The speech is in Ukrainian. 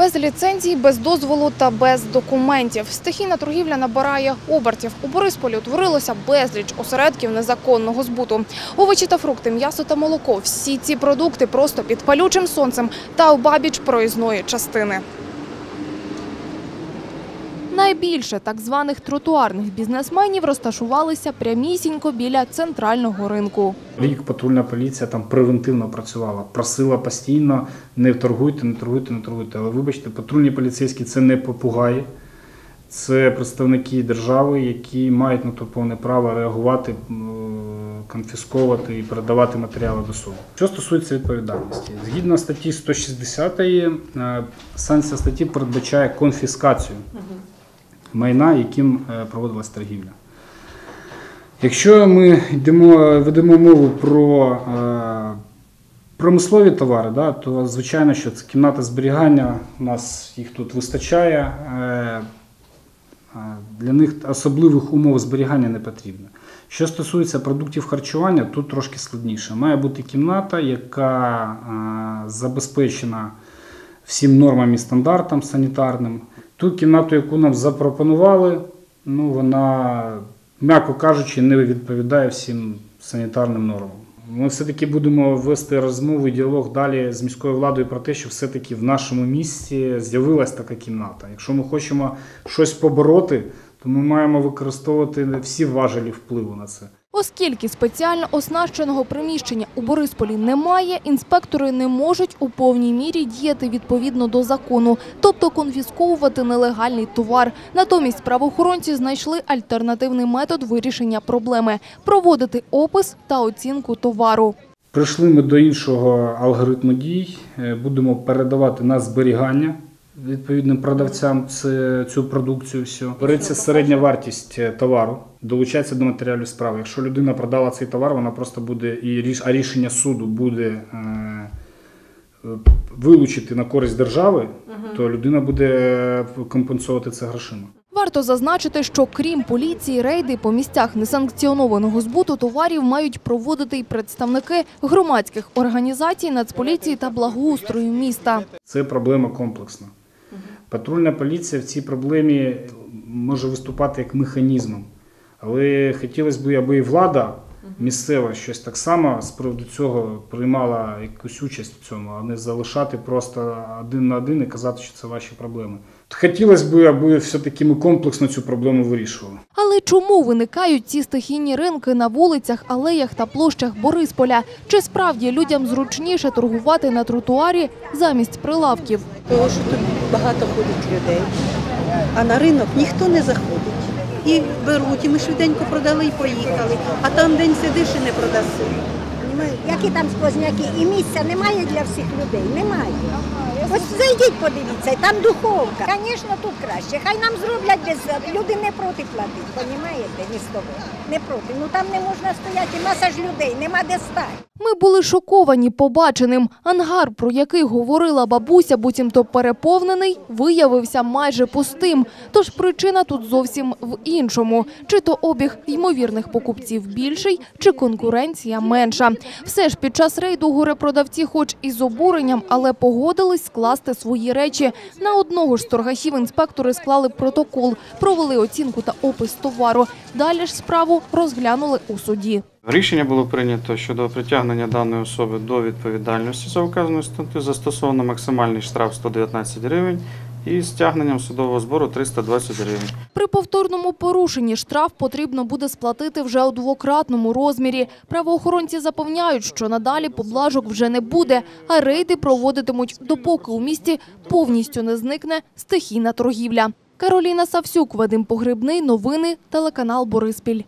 Без ліцензій, без дозволу та без документів. Стихійна торгівля набирає обертів. У Борисполі утворилося безліч осередків незаконного збуту. Овочі та фрукти, м'ясо та молоко – всі ці продукти просто під палючим сонцем та обабіч проїзної частини. Найбільше так званих тротуарних бізнесменів розташувалися прямісінько біля центрального ринку. Рік патрульна поліція там превентивно працювала, просила постійно не торгуйте, не торгуйте, не торгуйте. Але вибачте, патрульні поліцейські це не попугаї, це представники держави, які мають на то повне право реагувати, м, конфісковувати і передавати матеріали до суду. Що стосується відповідальності, згідно статті 160 е, санкція статті передбачає конфіскацію майна, яким е, проводилась торгівля. Якщо ми йдемо, ведемо мову про е, промислові товари, да, то звичайно, що це кімната зберігання, у нас їх тут вистачає. Е, е, для них особливих умов зберігання не потрібно. Що стосується продуктів харчування, тут трошки складніше. Має бути кімната, яка е, забезпечена всім нормам і стандартам санітарним. Ту кімнату, яку нам запропонували, ну вона, м'яко кажучи, не відповідає всім санітарним нормам. Ми все-таки будемо вести розмову і діалог далі з міською владою про те, що все-таки в нашому місті з'явилась така кімната. Якщо ми хочемо щось побороти, то ми маємо використовувати всі важелі впливу на це. Оскільки спеціально оснащеного приміщення у Борисполі немає, інспектори не можуть у повній мірі діяти відповідно до закону, тобто конфісковувати нелегальний товар. Натомість правоохоронці знайшли альтернативний метод вирішення проблеми – проводити опис та оцінку товару. Прийшли ми до іншого алгоритму дій. Е, Будемо передавати на зберігання відповідним продавцям це- цю продукцію. Всю. Береться середня вартість е, товару, долучається до матеріалів справи. Якщо людина продала цей товар, вона просто буде і ріш- а рішення суду буде е, е, вилучити на користь держави, то людина буде компенсувати це грошима. Варто зазначити, що крім поліції, рейди по місцях несанкціонованого збуту товарів мають проводити й представники громадських організацій, нацполіції та благоустрою міста. Це проблема комплексна. Патрульна поліція в цій проблемі може виступати як механізмом. Але хотілося б, аби і влада місцева щось так само з приводу цього приймала якусь участь в цьому, а не залишати просто один на один і казати, що це ваші проблеми. Хотілося б, аби все-таки ми комплексно цю проблему вирішували. Але чому виникають ці стихійні ринки на вулицях, алеях та площах Борисполя? Чи справді людям зручніше торгувати на тротуарі замість прилавків? Тому що тут багато ходить людей, а на ринок ніхто не заходить. І беруть, і ми швиденько продали і поїхали. А там день сидиш і не продаси. Які там сквозняки, і місця немає для всіх людей. Немає. Ось зайдіть, подивіться, там духовка. Звісно, тут краще. Хай нам зроблять без люди не проти платити, понімаєте, містове. Не проти. Ну там не можна стояти, маса ж людей, нема де стати. Ми були шоковані побаченим. Ангар, про який говорила бабуся, буцімто переповнений, виявився майже пустим. Тож причина тут зовсім в іншому. Чи то обіг ймовірних покупців більший, чи конкуренція менша. Все ж під час рейду горе-продавці хоч і з обуренням, але погодились скласти свої речі. На одного ж з торгашів інспектори склали протокол, провели оцінку та опис товару. Далі ж справу розглянули у суді. Рішення було прийнято щодо притягнення даної особи до відповідальності за вказану статтю. Застосовано максимальний штраф 119 гривень і стягненням судового збору 320 гривень. При повторному порушенні штраф потрібно буде сплатити вже у двократному розмірі. Правоохоронці запевняють, що надалі поблажок вже не буде, а рейди проводитимуть, допоки у місті повністю не зникне стихійна торгівля. Кароліна Савсюк, Вадим Погребний, новини, телеканал Бориспіль.